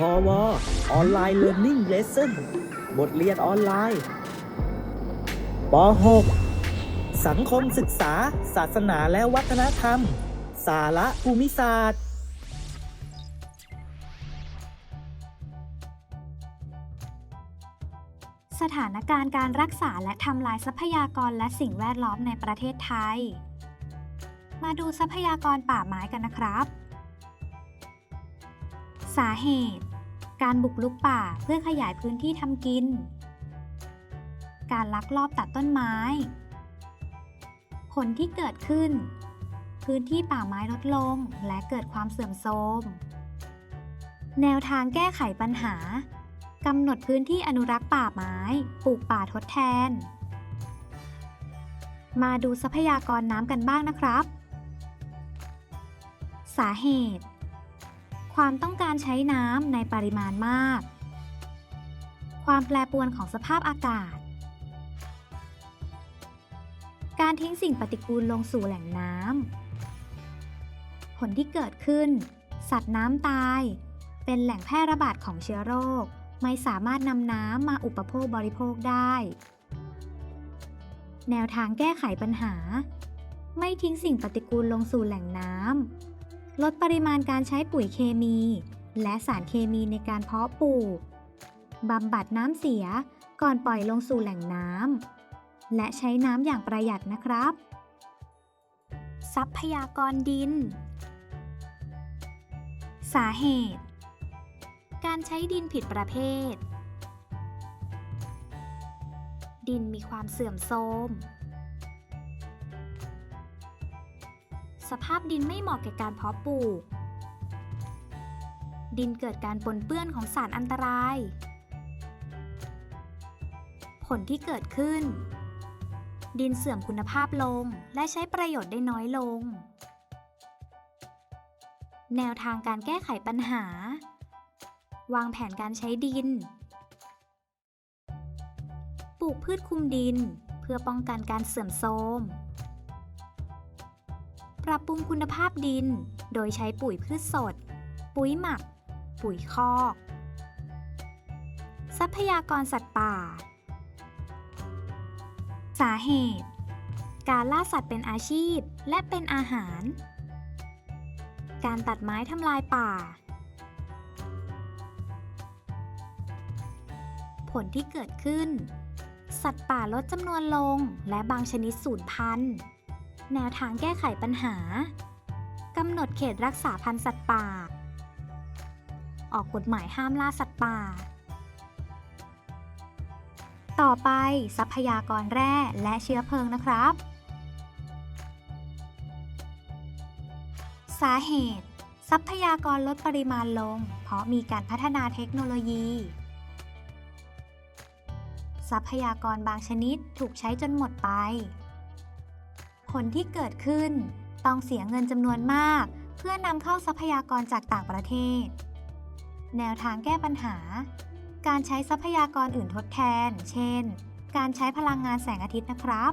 พอวออนไลน์เรียน i ิ g เลส s o n บทเรียนออนไลน์ป .6 สังคมศึกษา ศาสนาและวัฒนธรรม สาระภูมิศาสตร์ สถานการณ์การรักษาและทำลายทรัพยากรและสิ่งแวดล้อมในประเทศไทย มาดูทรัพยากรป่าไม้กันนะครับ สาเหตุ การบุกรุกป่าเพื่อขยายพื้นที่ทำกิน การลักลอบตัดต้นไม้ ผลที่เกิดขึ้น พื้นที่ป่าไม้ลดลงและเกิดความเสื่อมโทรม แนวทางแก้ไขปัญหากำหนดพื้นที่อนุรักษ์ป่าไม้ ปลูกป่าทดแทน มาดูทรัพยากรน้ำกันบ้างนะครับ สาเหตุ ความต้องการใช้น้ำในปริมาณมาก ความแปรปรวนของสภาพอากาศ การทิ้งสิ่งปฏิกูลลงสู่แหล่งน้ำ ผลที่เกิดขึ้น สัตว์น้ำตาย เป็นแหล่งแพร่ระบาดของเชื้อโรค ไม่สามารถนำน้ำมาอุปโภคบริโภคได้ แนวทางแก้ไขปัญหา ไม่ทิ้งสิ่งปฏิกูลลงสู่แหล่งน้ำ ลดปริมาณการใช้ปุ๋ยเคมี และสารเคมีในการเพาะปลูกบำบัดน้ำเสียก่อนปล่อยลงสู่แหล่งน้ำและใช้น้ำอย่างประหยัดนะครับ ทรัพยากรดิน สาเหตุ การใช้ดินผิดประเภท ดินมีความเสื่อมโทรม สภาพดินไม่เหมาะแก่การเพาะปลูก ดินเกิดการปนเปื้อนของสารอันตราย ผลที่เกิดขึ้น ดินเสื่อมคุณภาพลงและใช้ประโยชน์ได้น้อยลง แนวทางการแก้ไขปัญหา วางแผนการใช้ดิน ปลูกพืชคุมดินเพื่อป้องกันการเสื่อมโทรม ปรับปรุงคุณภาพดิน โดยใช้ปุ๋ยพืชสด ปุ๋ยหมัก ปุ๋ยคอก ทรัพยากรสัตว์ป่า สาเหตุ การล่าสัตว์เป็นอาชีพและเป็นอาหาร การตัดไม้ทำลายป่า ผลที่เกิดขึ้น สัตว์ป่าลดจำนวนลงและบางชนิดสูญพันธุ์ แนวทางแก้ไขปัญหากำหนดเขตรักษาพันธุ์สัตว์ป่า ออกกฎหมายห้ามล่าสัตว์ป่า ต่อไปทรัพยากรแร่และเชื้อเพลิงนะครับ สาเหตุ ทรัพยากรลดปริมาณลง เพราะมีการพัฒนาเทคโนโลยี ทรัพยากรบางชนิดถูกใช้จนหมดไป ผลที่เกิดขึ้น ต้องเสียเงินจำนวนมาก เพื่อนำเข้าทรัพยากรจากต่างประเทศ แนวทางแก้ปัญหา การใช้ทรัพยากรอื่นทดแทน เช่น การใช้พลังงานแสงอาทิตย์นะครับ